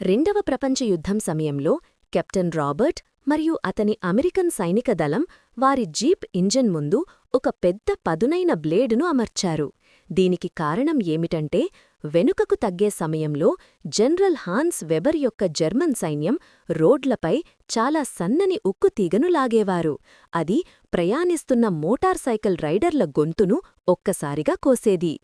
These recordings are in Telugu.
రెండవ ప్రపంచ యుద్ధం సమయంలో కెప్టెన్ రాబర్ట్ మరియు అతని అమెరికన్ సైనిక దళం వారి జీప్ ఇంజన్ ముందు ఒక పెద్ద పదునైన బ్లేడును అమర్చారు. దీనికి కారణం ఏమిటంటే వెనుకకు తగ్గే సమయంలో జనరల్ హాన్స్ వెబర్ యొక్క జర్మన్ సైన్యం రోడ్లపై చాలా సన్నని ఉక్కు తీగను లాగేవారు. అది ప్రయాణిస్తున్న మోటార్ సైకిల్ రైడర్ల గొంతును ఒక్కసారిగా కోసేది.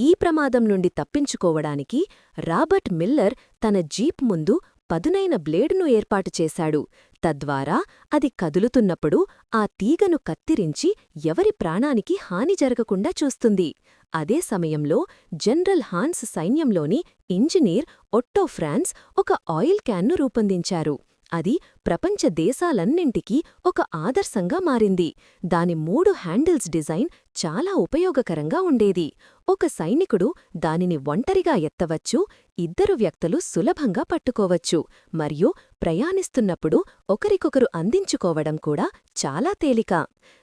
ఈ ప్రమాదం నుండి తప్పించుకోవడానికి రాబర్ట్ మిల్లర్ తన జీప్ ముందు పదునైన బ్లేడును ఏర్పాటు చేశాడు. తద్వారా అది కదులుతున్నప్పుడు ఆ తీగను కత్తిరించి ఎవరి ప్రాణానికి హాని జరగకుండా చూస్తుంది. అదే సమయంలో జనరల్ హాన్స్ సైన్యంలోని ఇంజనీర్ ఒట్టో ఫ్రాన్స్ ఒక ఆయిల్ క్యాన్ను రూపొందించారు. అది ప్రపంచ దేశాలన్నింటికీ ఒక ఆదర్శంగా మారింది. దాని మూడు హ్యాండిల్స్ డిజైన్ చాలా ఉపయోగకరంగా ఉండేది. ఒక సైనికుడు దానిని ఒంటరిగా ఎత్తవచ్చు ఇద్దరు వ్యక్తులు సులభంగా పట్టుకోవచ్చు మరియు ప్రయాణిస్తున్నప్పుడు ఒకరికొకరు అందించుకోవడం కూడా చాలా తేలిక.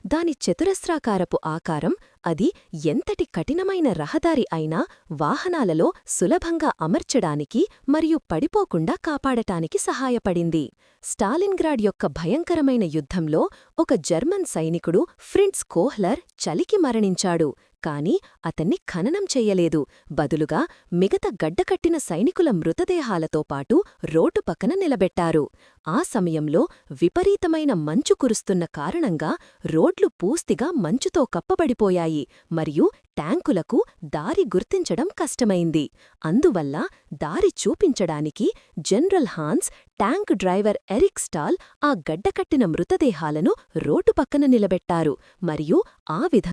దాని చతురస్రాకారపు ఆకారం అది ఎంతటి కఠినమైన రహదారి అయినా వాహనాలలో సులభంగా అమర్చడానికి మరియు పడిపోకుండా కాపాడటానికి సహాయపడింది. స్టాలిన్గ్రాడ్ యొక్క భయంకరమైన యుద్ధంలో ఒక జర్మన్ సైనికుడు ఫ్రిన్స్ కోహ్లర్ చలికి మరణించాడు. కాని అతన్ని ఖననం చెయ్యలేదు. బదులుగా మిగతా గడ్డకట్టిన సైనికుల మృతదేహాలతో పాటు రోడ్డు పక్కన నిలబెట్టారు. ఆ సమయంలో విపరీతమైన మంచు కురుస్తున్న కారణంగా రోడ్లు పూస్తిగా మంచుతో కప్పబడిపోయాయి. మరియు ట్యాంకులకు దారి గుర్తించడం కష్టమైంది. అందువల్ల దారి చూపించడానికి general Hans tank driver Eric Stahl ఆ గడ్డకట్టిన మృతదేహాలను రోడ్డు పక్కన నిలబెట్టారు. మరియు ఆ విధంగా